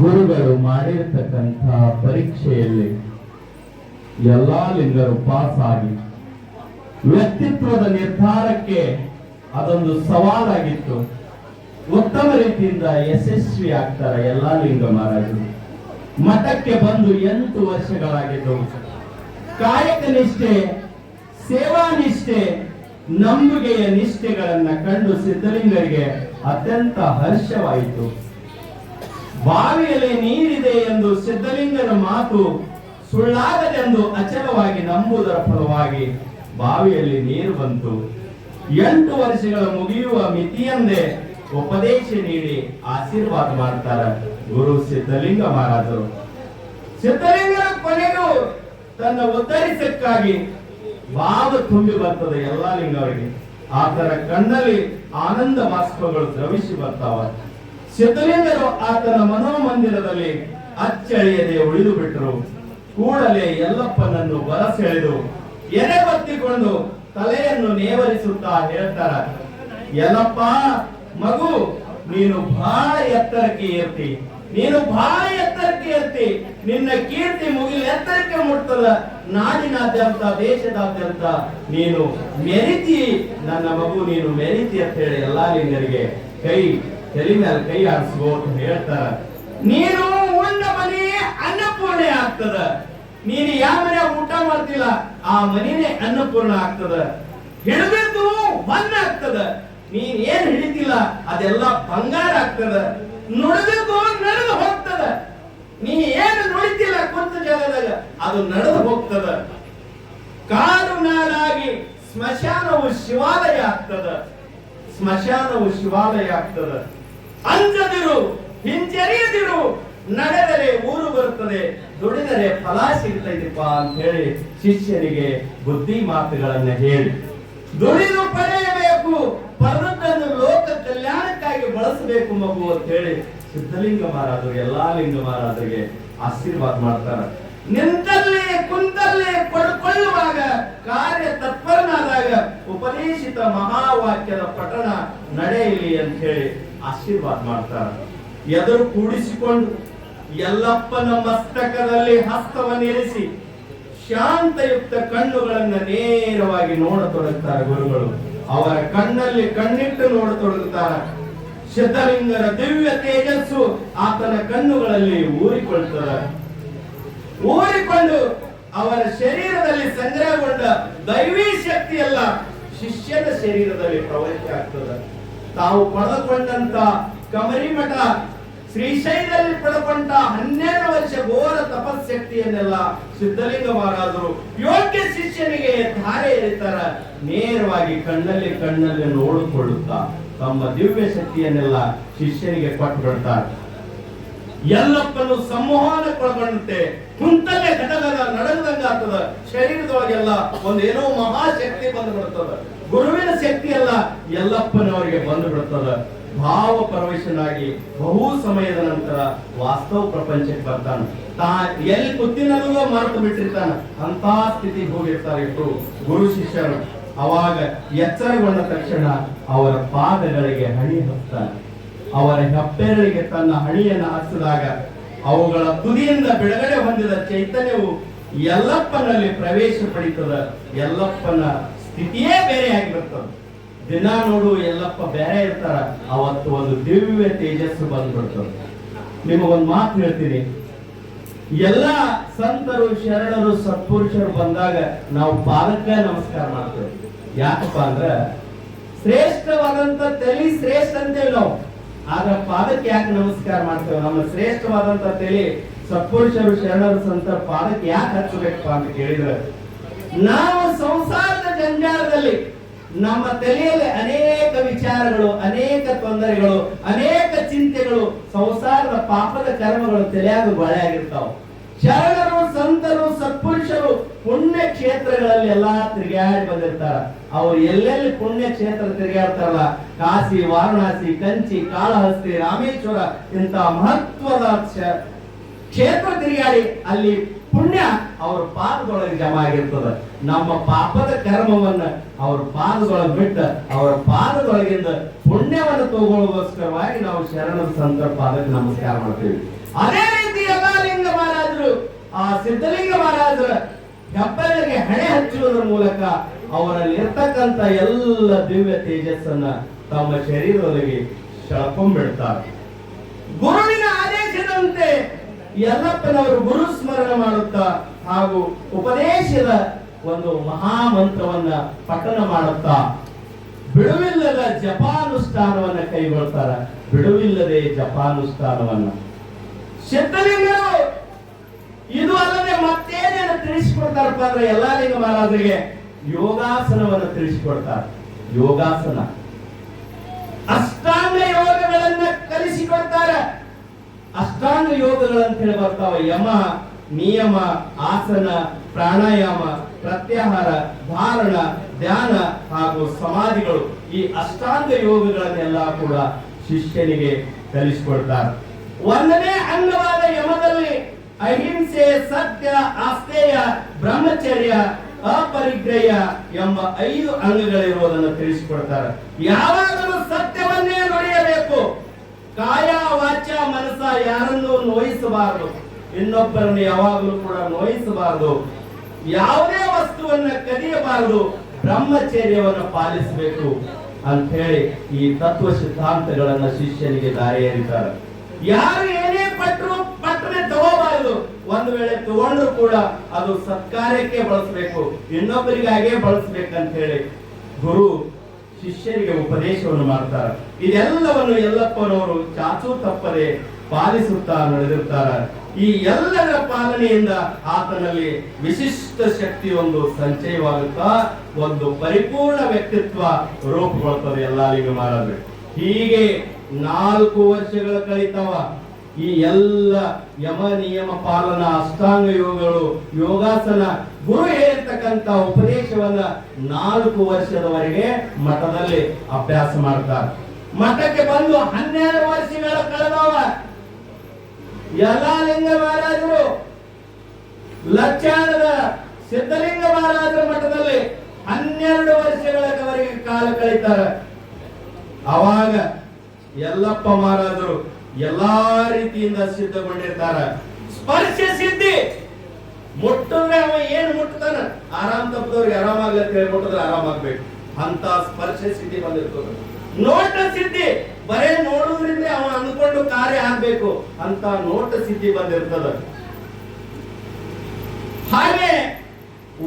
ಗುರುಗಳು ಮಾಡಿರ್ತಕ್ಕಂಥ ಪರೀಕ್ಷೆಯಲ್ಲಿ ಎಲ್ಲಾ ಲಿಂಗರು ಪಾಸ್ ಆಗಿ ವ್ಯಕ್ತಿತ್ವದ ನಿರ್ಧಾರಕ್ಕೆ ಅದೊಂದು ಸವಾಲಾಗಿತ್ತು. ಉತ್ತಮ ರೀತಿಯಿಂದ ಯಶಸ್ವಿ ಆಗ್ತಾರೆ ಎಲ್ಲಾ ಲಿಂಗ ಮಹಾರಾಜರು. ಮಠಕ್ಕೆ ಬಂದು ಎಂಟು ವರ್ಷಗಳಾಗಿದ್ದವು. ಕಾಯಕ ನಿಷ್ಠೆ, ಸೇವಾ ನಿಷ್ಠೆ ನಂಬುಗೆಯ ನಿಷ್ಠೆಗಳನ್ನ ಕಂಡು ಸಿದ್ಧಲಿಂಗರಿಗೆ ಅತ್ಯಂತ ಹರ್ಷವಾಯಿತು. ಬಾವಿಯಲ್ಲಿ ನೀರಿದೆ ಎಂದು ಸಿದ್ಧಲಿಂಗನ ಮಾತು ಸುಳ್ಳಾಗದೆಂದು ಅಚಲವಾಗಿ ನಂಬುವುದರ ಫಲವಾಗಿ ಬಾವಿಯಲ್ಲಿ ನೀರು ಬಂತು. ಎಂಟು ವರ್ಷಗಳ ಮುಗಿಯುವ ಮಿತಿಯಂದೇ ಉಪದೇಶ ನೀಡಿ ಆಶೀರ್ವಾದ ಮಾಡ್ತಾರೆ ಗುರು ಸಿದ್ಧಲಿಂಗ ಮಹಾರಾಜರು. ಸಿದ್ಧಲಿಂಗನ ಕೊನೆಗೂ ತನ್ನ ಉದ್ಧರಿಸಕ್ಕಾಗಿ ಬಾವು ತುಂಬಿ ಬರ್ತದೆ ಎಲ್ಲಾ ಲಿಂಗಗಳಿಗೆ. ಆತರ ಕಣ್ಣಲ್ಲಿ ಆನಂದ ಬಾಷ್ಪಗಳು ದ್ರವಿಸಿ ಬರ್ತಾವ. ಸಿದ್ಧಲಿಂಗರು ಆತನ ಮನೋಮಂದಿರದಲ್ಲಿ ಅಚ್ಚಳಿಯದೆ ಉಳಿದು ಬಿಟ್ಟರು ಕೂಡಲೇ ಯಲ್ಲಪ್ಪನನ್ನು ಬರಸೆಳೆದು ಎರೆ ಬತ್ತಿಕೊಂಡು ತಲೆಯನ್ನು ನೇವರಿಸುತ್ತಾ ಹೇಳ್ತಾರ, ಯಲ್ಲಪ್ಪ, ಮಗು, ನೀನು ಬಹಳ ಎತ್ತರಕ್ಕೆ ಏರ್ತಿ. ನೀನು ಬಹಳ ಎತ್ತರಕ್ಕೆ ಏರ್ತಿ. ನಿನ್ನ ಕೀರ್ತಿ ಮುಗಿಲು ಎತ್ತರಕ್ಕೆ ಮುಟ್ತದ. ನಾಡಿನಾದ್ಯಂತ, ದೇಶದಾದ್ಯಂತ ನೀನು ಮೆರಿತಿ. ನನ್ನ ಮಗು, ನೀನು ಮೆರಿತಿ ಅಂತ ಹೇಳಿ ಎಲ್ಲಾ ಲಿಂಗರಿಗೆ ಕೈ ತಲೆ ಮೇಲೆ ಕೈ ಆಡಿಸ್ಕೋ ಅಂತ ಹೇಳ್ತಾರ. ನೀನು ಉಂಡ ಮನೆ ಅನ್ನಪೂರ್ಣೆ ಆಗ್ತದ. ನೀನು ಯಾವ ಮನೆ ಊಟ ಮಾಡ್ತಿಲ್ಲ, ಆ ಮನೆನೇ ಅನ್ನಪೂರ್ಣ ಆಗ್ತದ. ಹಿಡಿದಿದ್ದು ಮಣ್ಣ ಆಗ್ತದ. ನೀನ್ ಏನ್ ಹಿಡಿತಿಲ್ಲ, ಅದೆಲ್ಲ ಬಂಗಾರ ಆಗ್ತದ. ನುಡಿದಿದ್ದು ನಡೆದು ಹೋಗ್ತದ. ನೀ ಏನು ನುಡಿತಿಲ್ಲ ಕುಂತ ಜಾಗದಾಗ, ಅದು ನಡೆದು ಹೋಗ್ತದ. ಕಾಡು ನಾಡಾಗಿ ಸ್ಮಶಾನವು ಶಿವಾಲಯ ಆಗ್ತದ. ಸ್ಮಶಾನವು ಶಿವಾಲಯ ಆಗ್ತದ. ಅಂಜದಿರು ಹಿಂಜರಿಯದಿರು, ನಡೆದರೆ ಊರು ಬರುತ್ತದೆ, ದುಡಿದರೆ ಫಲ ಸಿಗ್ತೈತಪ್ಪ ಅಂತ ಹೇಳಿ ಶಿಷ್ಯರಿಗೆ ಬುದ್ಧಿ ಮಾತುಗಳನ್ನ ಹೇಳಿ. ದುಡಿದು ಪಡೆಯಬೇಕು ಪರ್ವತನ್ನು ಲೋಕ ಕಲ್ಯಾಣಕ್ಕಾಗಿ ಬಳಸಬೇಕು ಮಗು ಅಂತ ಹೇಳಿ ಸಿದ್ಧಲಿಂಗ ಮಹಾರಾಜರು, ಎಲ್ಲಾ ಲಿಂಗ ಮಹಾರಾಜರಿಗೆ ಆಶೀರ್ವಾದ ಮಾಡ್ತಾರ. ನಿಂತಲ್ಲಿ, ಕುಂತಲ್ಲಿ ಪಡ್ಕೊಳ್ಳುವಾಗ ಕಾರ್ಯ ತತ್ಪರನಾದಾಗ ಉಪದೇಶಿತ ಮಹಾವಾಕ್ಯದ ಪಠಣ ನಡೆಯಲಿ ಅಂತ ಹೇಳಿ ಆಶೀರ್ವಾದ ಮಾಡ್ತಾರ. ಎದುರು ಕೂಡಿಸಿಕೊಂಡು ಎಲ್ಲಪ್ಪನ ಮಸ್ತಕದಲ್ಲಿ ಹಸ್ತವನ್ನಿರಿಸಿ ಶಾಂತಯುಕ್ತ ಕಣ್ಣುಗಳನ್ನ ನೇರವಾಗಿ ನೋಡತೊಡಗುತ್ತಾರೆ ಗುರುಗಳು. ಅವರ ಕಣ್ಣಲ್ಲಿ ಕಣ್ಣಿಟ್ಟು ನೋಡತೊಡಗುತ್ತಾರೆ ಸಿದ್ಧಲಿಂಗರ ದಿವ್ಯ ತೇಜಸ್ಸು ಆತನ ಕಣ್ಣುಗಳಲ್ಲಿ ಊರಿಕೊಳ್ತದ. ಊರಿಕೊಂಡು ಅವರ ಶರೀರದಲ್ಲಿ ಸಂಗ್ರಹಗೊಂಡ ದೈವೀ ಶಕ್ತಿಯೆಲ್ಲ ಶಿಷ್ಯನ ಶರೀರದಲ್ಲಿ ಪ್ರವೃತ್ತಿ ಆಗ್ತದೆ. ತಾವು ಪಡೆದುಕೊಂಡಂತ ಕಮರಿ ಮಠ ಶ್ರೀಶೈಲದಲ್ಲಿ ಪಡೆದುಕೊಂಡ ಹನ್ನೆರಡು ವರ್ಷ ಘೋರ ತಪಶಕ್ತಿಯನ್ನೆಲ್ಲ ಸಿದ್ಧಲಿಂಗ ಮಹಾರಾಜರು ಯೋಗ್ಯ ಶಿಷ್ಯನಿಗೆ ಧಾರೆ ಎರಿತಾರ ನೇರವಾಗಿ ಕಣ್ಣಲ್ಲಿ ಕಣ್ಣಲ್ಲಿ ನೋಡಿಕೊಳ್ಳುತ್ತಾ ತಮ್ಮ ದಿವ್ಯ ಶಕ್ತಿಯನ್ನೆಲ್ಲ ಶಿಷ್ಯನಿಗೆ ಕೊಟ್ಟು ಬಿಡ್ತಾರೆ ಎಲ್ಲಪ್ಪನು ಸಂಮೋಹನಕ್ಕೊಳಗೊಂಡಂತೆ ಕುಂತಲ್ಲೇ ಘಟಕದ ನಡಗದಂಗ ಆಗ್ತದ? ಶರೀರದೊಳಗೆಲ್ಲ ಒಂದೇನೋ ಮಹಾಶಕ್ತಿ ಬಂದು ಬಿಡ್ತದ. ಗುರುವಿನ ಶಕ್ತಿ ಎಲ್ಲ ಎಲ್ಲಪ್ಪನವರಿಗೆ ಬಂದು ಬಿಡ್ತದ. ಭಾವ ಪರವಶನಾಗಿ ಬಹು ಸಮಯದ ನಂತರ ವಾಸ್ತವ ಪ್ರಪಂಚಕ್ಕೆ ಬರ್ತಾನೆ. ತಾ ಎಲ್ಲಿ ಕುತ್ತಿನಲ್ಲೂ ಮರೆತು ಬಿಟ್ಟಿರ್ತಾನ. ಅಂತ ಸ್ಥಿತಿ ಹೋಗಿರ್ತಾರೆ ಇಟ್ಟು ಗುರು ಶಿಷ್ಯರು. ಅವಾಗ ಎಚ್ಚರಗೊಂಡ ತಕ್ಷಣ ಅವರ ಪಾದಗಳಿಗೆ ಹಣಿ ಹಚ್ತಾನೆ. ಅವರ ಹೆಬ್ಬೆರಳಿಗೆ ತನ್ನ ಹಣಿಯನ್ನು ಹಚ್ಚಿದಾಗ ಅವುಗಳ ತುದಿಯಿಂದ ಬಿಡುಗಡೆ ಹೊಂದಿದ ಚೈತನ್ಯವು ಎಲ್ಲಪ್ಪನಲ್ಲಿ ಪ್ರವೇಶ ಪಡಿತದ ಎಲ್ಲಪ್ಪನ ಸ್ಥಿತಿಯೇ ಬೇರೆ ಆಗಿರುತ್ತದೆ ದಿನ ನೋಡು ಎಲ್ಲಪ್ಪ ಬೇರೆ ಇರ್ತಾರ, ಅವತ್ತು ಒಂದು ದಿವ್ಯ ತೇಜಸ್ಸು ಬಂದ್ಬಿಡ್ತದೆ. ನಿಮಗೊಂದು ಮಾತು ಹೇಳ್ತೀನಿ. ಎಲ್ಲ ಸಂತರು, ಶರಣರು, ಸತ್ಪುರುಷರು ಬಂದಾಗ ನಾವು ಪಾದಕ ನಮಸ್ಕಾರ ಮಾಡ್ತೇವೆ. ಯಾಕಪ್ಪ ಅಂದ್ರ ಶ್ರೇಷ್ಠವಾದಂತ ತಲೆ ಶ್ರೇಷ್ಠ ಅಂತೇಳಿ ನಾವು. ಆದ್ರೆ ಪಾದಕ್ಕೆ ಯಾಕೆ ನಮಸ್ಕಾರ ಮಾಡ್ತೇವೆ? ನಮ್ಮ ಶ್ರೇಷ್ಠವಾದಂತ ತಲೆ ಸತ್ಪುರುಷರು ಶರಣರು ಸಂತ ಪಾದಕ್ಕೆ ಯಾಕೆ ಹಚ್ಚಬೇಕಪ್ಪ ಅಂತ ಕೇಳಿದ್ರೆ ನಾವು ಸಂಸಾರದ ಜಂಜಾಲದಲ್ಲಿ ನಮ್ಮ ತಲೆಯಲ್ಲಿ ಅನೇಕ ವಿಚಾರಗಳು, ಅನೇಕ ತೊಂದರೆಗಳು, ಅನೇಕ ಚಿಂತೆಗಳು, ಸಂಸಾರದ ಪಾಪದ ಕರ್ಮಗಳು ತಲೆಯಾಗ ಬಳೆ ಆಗಿರ್ತಾವ. ಶರಣರು, ಸಂತರು, ಸತ್ಪುರುಷರು ಪುಣ್ಯ ಕ್ಷೇತ್ರಗಳಲ್ಲಿ ಎಲ್ಲಾ ತಿರುಗಾಡಿ ಬಂದಿರ್ತಾರ. ಅವ್ರು ಎಲ್ಲೆಲ್ಲಿ ಪುಣ್ಯ ಕ್ಷೇತ್ರ ತಿರುಗಾಡ್ತಾರಲ್ಲ, ಕಾಶಿ, ವಾರಣಾಸಿ, ಕಂಚಿ, ಕಾಳಹಸ್ತಿ, ರಾಮೇಶ್ವರ ಇಂತಹ ಮಹತ್ವದ ಕ್ಷೇತ್ರ ತಿರುಗಾಡಿ, ಅಲ್ಲಿ ಪುಣ್ಯ ಅವ್ರ ಪಾದದೊಳಗೆ ಜಮ ಆಗಿರ್ತದ. ನಮ್ಮ ಪಾಪದ ಕರ್ಮವನ್ನ ಅವ್ರ ಪಾದದೊಳಗೆ ಬಿಟ್ಟು ಅವರ ಪಾದದೊಳಗಿಂದ ಪುಣ್ಯವನ್ನು ತಗೊಳ್ಳುವಸ್ಕರವಾಗಿ ನಾವು ಶರಣರ ಸಂತರ ಪಾದಕ್ಕೆ ನಮಸ್ಕಾರ ಮಾಡ್ತೀವಿ. ಅದೇ ರೀತಿ ಯಲ್ಲಾಲಿಂಗ ಮಹಾರಾಜರು, ಆ ಸಿದ್ಧಲಿಂಗ ಮಹಾರಾಜರ ಹೆಬ್ಬಲಿಗೆ ಹಣೆ ಹಚ್ಚುವುದರ ಮೂಲಕ ಅವರಲ್ಲಿರ್ತಕ್ಕಂಥ ಎಲ್ಲ ದಿವ್ಯ ತೇಜಸ್ಸನ್ನ ತಮ್ಮ ಶರೀರದೊಳಗೆ ಸೆಳ್ಕೊಂಡ್ಬಿಡ್ತಾರೆ ಗುರುವಿನ ಆದೇಶದಂತೆ ಯಲ್ಲಪ್ಪನವರು ಗುರು ಸ್ಮರಣೆ ಮಾಡುತ್ತಾ ಹಾಗೂ ಉಪದೇಶದ ಒಂದು ಮಹಾಮಂತ್ರವನ್ನ ಪಠನ ಮಾಡುತ್ತಾ. ಬಿಡುವಿಲ್ಲದ ಜಪಾನುಷ್ಠಾನವನ್ನ ಕೈಗೊಳ್ತಾರ. ಬಿಡುವಿಲ್ಲದೆ ಜಪಾನುಷ್ಠಾನವನ್ನ. ಸಿದ್ಧಲಿಂಗರು, ಇದು ಅಲ್ಲದೆ ಮತ್ತೇನೇನು ತಿಳಿಸಿಕೊಡ್ತಾರಪ್ಪ ಅಂದ್ರೆ ಎಲ್ಲಾಲಿಂಗ ಮಹಾರಾಜರಿಗೆ? ಯೋಗಾಸನವನ್ನು ತಿಳಿಸಿಕೊಡ್ತಾರೆ. ಯೋಗಾಸನ. ಅಷ್ಟಾಂಗ ಯೋಗಗಳನ್ನ ಕಲಿಸಿಕೊಡ್ತಾರೆ. ಅಷ್ಟಾಂಗ ಯೋಗಗಳಂತ ಹೇಳಿ ಬರ್ತಾವ ಯಮ, ನಿಯಮ, ಆಸನ, ಪ್ರಾಣಾಯಾಮ, ಪ್ರತ್ಯಾಹಾರ, ಧಾರಣ, ಧ್ಯಾನ ಹಾಗೂ ಸಮಾಧಿಗಳು ಈ ಅಷ್ಟಾಂಗ ಯೋಗಗಳನ್ನೆಲ್ಲ ಕೂಡ ಶಿಷ್ಯನಿಗೆ ಕಲಿಸಿಕೊಡ್ತಾರೆ. ಒಂದನೇ ಅಂಗವಾದ ಯಮದಲ್ಲಿ ಅಹಿಂಸೆ, ಸತ್ಯ ಆಸ್ತೇಯ ಬ್ರಹ್ಮಚರ್ಯ ಅಪರಿಗ್ರಹ ಎಂಬ ಐದು ಅಂಗಗಳಿರುವುದನ್ನು ತಿಳಿಸಿಕೊಡ್ತಾರೆ. ಯಾವಾಗಲೂ ಸತ್ಯವನ್ನೇ ನುಡಿಯಬೇಕು. ಕಾಯ ವಾಚ ಮನಸ ಯಾರನ್ನು ನೋಯಿಸಬಾರದು. ಇನ್ನೊಬ್ಬರನ್ನು ಯಾವಾಗಲೂ ಕೂಡ ನೋಯಿಸಬಾರದು. ಯಾವುದೇ ವಸ್ತುವನ್ನ ಕದಿಯಬಾರದು. ಬ್ರಹ್ಮಚರ್ಯವನ್ನು ಪಾಲಿಸಬೇಕು ಅಂತ ಹೇಳಿ ಈ ತತ್ವ ಸಿದ್ಧಾಂತಗಳನ್ನ ಶಿಷ್ಯನಿಗೆ ದಾರಿ ಎರಿತಾರೆ ಯಾರು ಏನೇ ಪಟ್ಟರು ಪಟ್ಟನೆ ತಗೋಬಾರದು. ಒಂದು ವೇಳೆ ತಗೊಂಡ್ರು ಕೂಡ ಅದು ಸತ್ಕಾರ್ಯಕ್ಕೆ ಬಳಸಬೇಕು. ಇನ್ನೊಬ್ಬರಿಗಾಗೇ ಬಳಸಬೇಕಂತ ಹೇಳಿ. ಗುರು ಶಿಷ್ಯರಿಗೆ ಉಪದೇಶವನ್ನು ಮಾಡ್ತಾರೆ. ಇದೆಲ್ಲವನ್ನು ಎಲ್ಲಪ್ಪನವರು ಚಾಚು ತಪ್ಪದೆ ಪಾಲಿಸುತ್ತಾ ನಡೆದಿರ್ತಾರ. ಈ ಎಲ್ಲರ ಪಾಲನೆಯಿಂದ ಆತನಲ್ಲಿ ವಿಶಿಷ್ಟ ಶಕ್ತಿ ಒಂದು ಸಂಚಯವಾಗುತ್ತಾ, ಒಂದು ಪರಿಪೂರ್ಣ ವ್ಯಕ್ತಿತ್ವ ರೂಪುಗೊಳ್ತದೆ ಎಲ್ಲರಿಗೂ ಮಾಡಬೇಕು. ಹೀಗೆ ನಾಲ್ಕು ವರ್ಷಗಳ ಕಳಿತವ ಈ ಎಲ್ಲ ಯಮ ನಿಯಮ ಪಾಲನ ಅಷ್ಟಾಂಗ ಯೋಗಗಳು ಯೋಗಾಸನ ಗುರು ಹೇಳಿರ್ತಕ್ಕಂತ ಉಪದೇಶವನ್ನ ನಾಲ್ಕು ವರ್ಷದವರೆಗೆ ಮಠದಲ್ಲಿ ಅಭ್ಯಾಸ ಮಾಡ್ತಾರೆ. ಮಠಕ್ಕೆ ಬಂದು ಹನ್ನೆರಡು ವರ್ಷಗಳ ಕಳೆದವ ಲಿಂಗ ಮಹಾರಾಜರು ಲಕ್ಷಾಣದ ಸಿದ್ಧಲಿಂಗ ಮಹಾರಾಜರ ಮಠದಲ್ಲಿ ಹನ್ನೆರಡು ವರ್ಷಗಳವರೆಗೆ ಕಾಲ ಕಳೀತಾರೆ. ಅವಾಗ ಯಲ್ಲಪ್ಪ ಮಹಾರಾಜರು ಎಲ್ಲಾ ರೀತಿಯಿಂದ ಸಿದ್ಧಗೊಂಡಿರ್ತಾರ. ಸ್ಪರ್ಶ ಸಿದ್ಧಿ. ಮುಟ್ಟಿದ್ರೆ ಅವ ಏನ್ ಮುಟ್ತಾನ? ಆರಾಮ್ ತಪ್ಪದವ್ರಿಗೆ ಅಂತ ಹೇಳಿ ಮುಟ್ಟಿದ್ರೆ ಆರಾಮಾಗ್ಬೇಕು ಅಂತ ಸ್ಪರ್ಶ ಸಿದ್ಧಿ ಬಂದಿರ್ತದ. ನೋಟ ಸಿದ್ಧಿ. ಬರೇ ನೋಡೋದ್ರಿಂದ ಅವ ಅಂದ್ಕೊಂಡು ಕಾರ್ಯ ಆಗ್ಬೇಕು. ಅಂತ ನೋಟ ಸಿದ್ಧಿ ಬಂದಿರ್ತದ. ಹಾಗೆ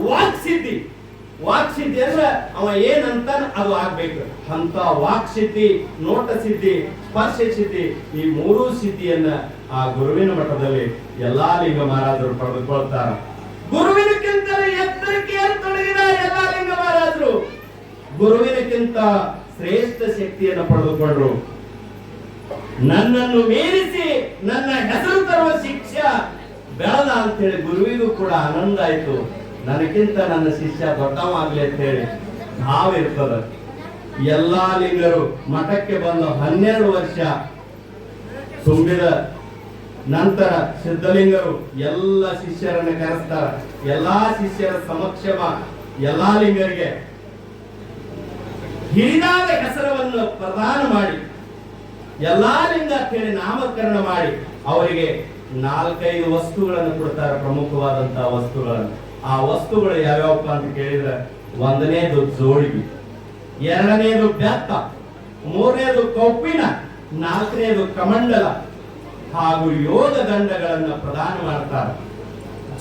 ವಾಕ್ ಸಿದ್ಧಿ. ವಾಕ್ ಸಿದ್ಧಿ ಅಂದ್ರೆ ಅವ ಏನಂತ ಅದು ಆಗ್ಬೇಕು. ಅಂತ ವಾಕ್ ಸಿದ್ಧಿ, ನೋಟ ಸಿದ್ಧಿ, ಸ್ಪರ್ಶ ಸಿದ್ಧಿ, ಈ ಮೂರೂ ಸಿದ್ಧಿಯನ್ನ ಆ ಗುರುವಿನ ಮಠದಲ್ಲಿ ಎಲ್ಲಾ ಲಿಂಗ ಮಹಾರಾಜರು ಪಡೆದುಕೊಳ್ತಾರ. ಗುರುವಿನಕ್ಕಿಂತ ಎತ್ತರಕ್ಕೆ ತೊಡಗಿದ ಎಲ್ಲಾ ಲಿಂಗ ಮಹಾರಾಜರು ಗುರುವಿನಕ್ಕಿಂತ ಶ್ರೇಷ್ಠ ಶಕ್ತಿಯನ್ನು ಪಡೆದುಕೊಂಡ್ರು. ನನ್ನನ್ನು ಮೀರಿಸಿ ನನ್ನ ಹೆಸರು ತರುವ ಶಿಕ್ಷೆ ಅಂತ ಅಂತೇಳಿ ಗುರುವಿಗೂ ಕೂಡ ಆನಂದ ಆಯ್ತು. ನನಗಿಂತ ನನ್ನ ಶಿಷ್ಯ ದೊಡ್ಡವಾಗ್ಲಿ ಅಂತ ಹೇಳಿ ನಾವಿರ್ತದ ಎಲ್ಲಾ ಲಿಂಗರು ಮಠಕ್ಕೆ ಬಂದು ಹನ್ನೆರಡು ವರ್ಷ ತುಂಬಿದ ನಂತರ ಸಿದ್ಧಲಿಂಗರು ಎಲ್ಲ ಶಿಷ್ಯರನ್ನು ಕರೆಸ್ತಾರ. ಎಲ್ಲಾ ಶಿಷ್ಯರ ಸಮಕ್ಷಮ ಎಲ್ಲಾ ಲಿಂಗರಿಗೆ ಹಿರಿದಾದ ಹೆಸರವನ್ನು ಪ್ರದಾನ ಮಾಡಿ, ಎಲ್ಲಾ ಲಿಂಗ ಕೇಳಿ ನಾಮಕರಣ ಮಾಡಿ, ಅವರಿಗೆ ನಾಲ್ಕೈದು ವಸ್ತುಗಳನ್ನು ಕೊಡ್ತಾರೆ ಪ್ರಮುಖವಾದಂತಹ ವಸ್ತುಗಳನ್ನು. ಆ ವಸ್ತುಗಳು ಯಾವ್ಯಾವಪ್ಪ ಅಂತ ಕೇಳಿದ್ರೆ ಒಂದನೇದು ಜೋಳಿಗೆ ಎರಡನೇದು ಬೆತ್ತ ಮೂರನೇದು ಕೊಪ್ಪಿನ ನಾಲ್ಕನೇದು ಕಮಂಡಲ ಹಾಗೂ ಯೋಗ ದಂಡಗಳನ್ನ ಪ್ರದಾನ ಮಾಡ್ತಾರೆ.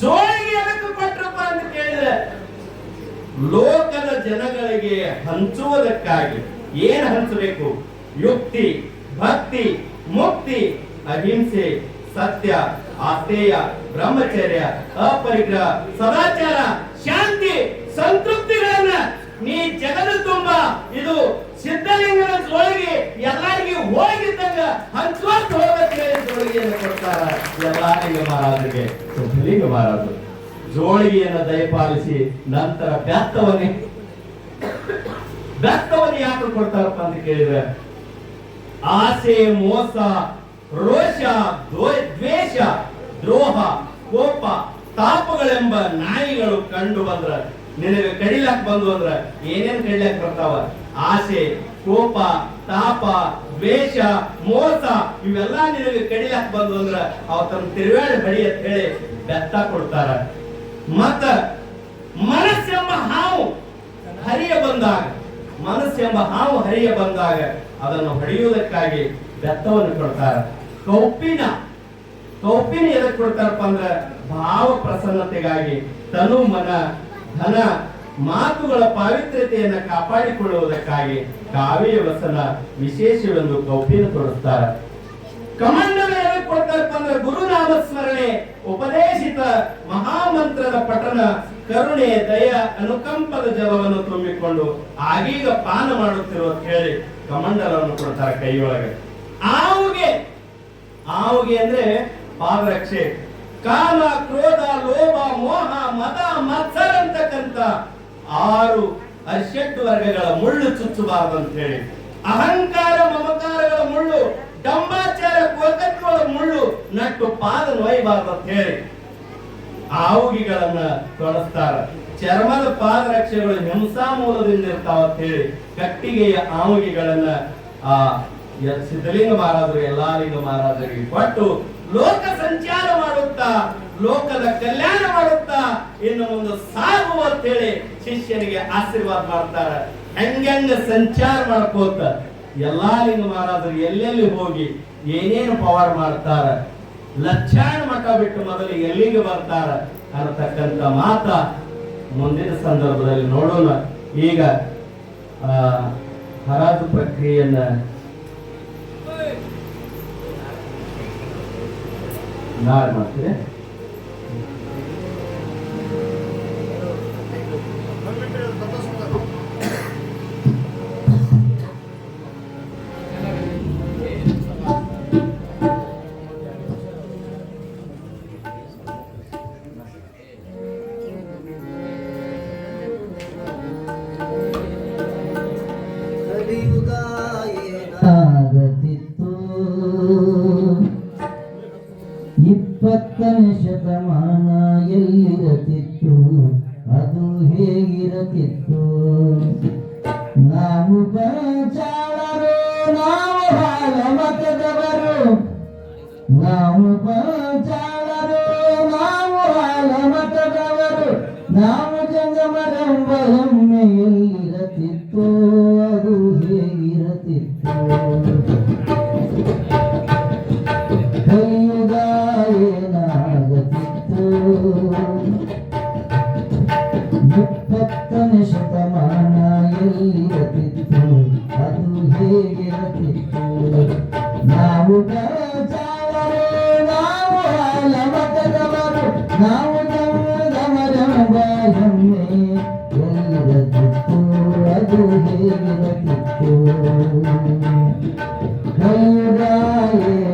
ಜೋಳಿಗೆ ಅದಕ್ಕೆ ಕೊಟ್ರಪ್ಪ ಅಂತ ಕೇಳಿದ್ರೆ ಲೋಕದ ಜನಗಳಿಗೆ ಹಂಚುವುದಕ್ಕಾಗಿ ಏನ್ ಹಂಚಬೇಕು? ಯುಕ್ತಿ, ಭಕ್ತಿ, ಮುಕ್ತಿ, ಅಹಿಂಸೆ, ಸತ್ಯ ಆಸ್ತೇಯ ಬ್ರಹ್ಮಚರ್ಯ, ಅಪರಿಗ್ರಹ, ಸದಾಚಾರ, ಶಾಂತಿ, ಸಂತೃಪ್ತಿಗಳನ್ನ ನೀ ಜಗದ ತುಂಬ. ಇದು ಸಿದ್ಧಲಿಂಗನ ಒಳಗೆ ಎಲ್ಲರಿಗೂ ಹೋಗಿದ್ದಂಗ ಹೋಗಕ್ಕೆ ಜೋಳಿಗೆಯನ್ನು ಕೊಡ್ತಾರ. ಎಲ್ಲಾರಿಗೆ ಮಹಾರಾಜರಿಗೆ ಸಿದ್ಧಲಿಂಗ ಮಹಾರಾಜರು, ಜೋಳಿಗೆಯನ್ನು ದಯಪಾಲಿಸಿ ನಂತರ ಬೆತ್ತವನ್ನೇ ಬೆತ್ತವನ್ನು ಯಾಕೆ ಕೊಡ್ತಾರಪ್ಪ ಅಂತ ಕೇಳಿದ್ರೆ, ಆಸೆ, ಮೋಸ ರೋಷ, ದ್ವ- ದ್ವೇಷ, ದ್ರೋಹ, ಕೋಪ, ತಾಪಗಳೆಂಬ ನಾಯಿಗಳು ಕಂಡು ಬಂದ್ರ, ನಿನಗೆ ಕಡಿಲಾಕ್ ಬಂದು ಅಂದ್ರ ಏನೇನ್ ಕಡಿಲಾಕ್ ಬರ್ತಾವ? ಆಸೆ, ಕೋಪ, ತಾಪ, ದ್ವೇಷ, ಮೋಸ, ಇವೆಲ್ಲ ನಿನಗೆ ಕಡಿಲಾಕ್ ಬಂದು ಅಂದ್ರ ತನ್ನ ತಿರುಗಾಡಿ ಬಡಿ ಅಂತ ಹೇಳಿ ಬೆತ್ತ ಕೊಡ್ತಾರ. ಮತ್ತ ಮನಸ್ಸೆಂಬ ಹಾವು ಹರಿಯ ಬಂದಾಗ, ಮನಸ್ಸೆಂಬ ಹಾವು ಹರಿಯ ಬಂದಾಗ ಅದನ್ನು ಹೊಡೆಯುವುದಕ್ಕಾಗಿ ಬೆತ್ತವನ್ನು ಕೊಡ್ತಾರೆ. ಕೌಪಿನ ಕೌಪಿನ ಎದಕ್ಕೆ ಕೊಡ್ತಾರಪ್ಪ ಅಂದ್ರೆ ಭಾವ ಪ್ರಸನ್ನತೆಗಾಗಿ ತನು ಮನ, ಧನ, ಮಾತುಗಳ ಪಾವಿತ್ರ್ಯತೆಯನ್ನ ಕಾಪಾಡಿಕೊಳ್ಳುವುದಕ್ಕಾಗಿ ಕಾವ್ಯ ವಸನ ವಿಶೇಷವೆಂದು ಕೌಪಿನ ತೋರಿಸ್ತಾರ. ಕಮಂಡಲ ಎದಕ್ಕೆ ಕೊಡ್ತಾರಪ್ಪ ಅಂದ್ರೆ ಗುರುನಾಮ ಸ್ಮರಣೆ, ಉಪದೇಶಿತ ಮಹಾಮಂತ್ರದ ಪಠನ, ಕರುಣೆ, ದಯ, ಅನುಕಂಪದ ಜಲವನ್ನು ತುಂಬಿಕೊಂಡು, ಆಗೀಗ ಪಾನ ಮಾಡುತ್ತಿರುವ ಹೇಳಿ ಕಮಂಡಲವನ್ನು ಕೊಡ್ತಾರೆ ಕೈಯೊಳಗೆ. ಆವುಗೆ ಆವುಗೆ ಅಂದ್ರೆ ಪಾದರಕ್ಷೆ. ಕಾಲ, ಕ್ರೋಧ, ಲೋಭ, ಮೋಹ, ಮದ, ಮತ್ಸರ ಅಂತಕ್ಕಂತ ಆರು ಅರ್ಷೆಟ್ಟು ವರ್ಗಗಳ ಮುಳ್ಳು ಚುಚ್ಚಬಾರದು ಅಂತ ಹೇಳಿ ಅಹಂಕಾರ, ಮಮಕಾರಗಳ ಮುಳ್ಳು, ಡಂಬಾಚಾರ ಕೋಕತ್ವಗಳ ಮುಳ್ಳು ನಟ್ಟು ಪಾದ ನೋಯಬಾರದು ಅಂತ ಹೇಳಿ ಆವುಗಿಗಳನ್ನ ತೊಡಸ್ತಾರ. ಚರ್ಮದ ಪಾದರಕ್ಷೆಗಳು ಹಿಂಸಾ ಮೂಲದಿಂದ ಇರ್ತಾವ ಅಂತ ಹೇಳಿ ಕಟ್ಟಿಗೆಯ ಆವುಗಿಗಳನ್ನ ಆ ಸಿದ್ಧಲಿಂಗ ಮಹಾರಾಜರು ಎಲ್ಲಾ ಲಿಂಗ ಮಹಾರಾಜರಿಗೆ ಕೊಟ್ಟು ಲೋಕ ಸಂಚಾರ ಮಾಡುತ್ತಾ, ಲೋಕದ ಕಲ್ಯಾಣ ಮಾಡುತ್ತಾ ಇನ್ನು ಒಂದು ಸಾಗುವ ಅಂತ ಹೇಳಿ ಶಿಷ್ಯನಿಗೆ ಆಶೀರ್ವಾದ ಮಾಡ್ತಾರ. ಹೆಂಗೆಂಗ ಸಂಚಾರ ಮಾಡ್ಕೋತ ಎಲ್ಲಾ ಲಿಂಗ ಮಹಾರಾಜರು ಎಲ್ಲೆಲ್ಲಿ ಹೋಗಿ ಏನೇನು ಪವರ್ ಮಾಡ್ತಾರ ಲಕ್ಷಾಣ ಮಠ ಬಿಟ್ಟು ಮೊದಲು ಎಲ್ಲಿಗೆ ಬರ್ತಾರ ಅನ್ನತಕ್ಕಂತ ಮಾತ ಮುಂದಿನ ಸಂದರ್ಭದಲ್ಲಿ ನೋಡೋಣ. ಈಗ ಹರಾಜು ಪ್ರಕ್ರಿಯೆಯನ್ನ ನಾಳೆ ಮಾಡ್ತೀವಿ ಇಪ್ಪತ್ತನೇ ಶತಮಾನ ಎಲ್ಲಿರತಿತ್ತು? ಅದು ಹೇಗಿರತಿತ್ತು? ನಾವು ಪಂಚಾಳರು ನಾವು ಬಾಲ ಮತದವರು ನಾವು ಪಂಚಾಳರು ನಾವು ಬಾಲ ಮತದವರು ನಾವು ಜಂಗಮರಂಬಲಮ್ಮೆ ಎಲ್ಲಿರತಿತ್ತು ಅದು ಹೇಗಿರತಿತ್ತು? ಗಿತ್ತು ಅದು ಹೇಗಿರಲಿತ್ತು ಗಂಗಾಯೇ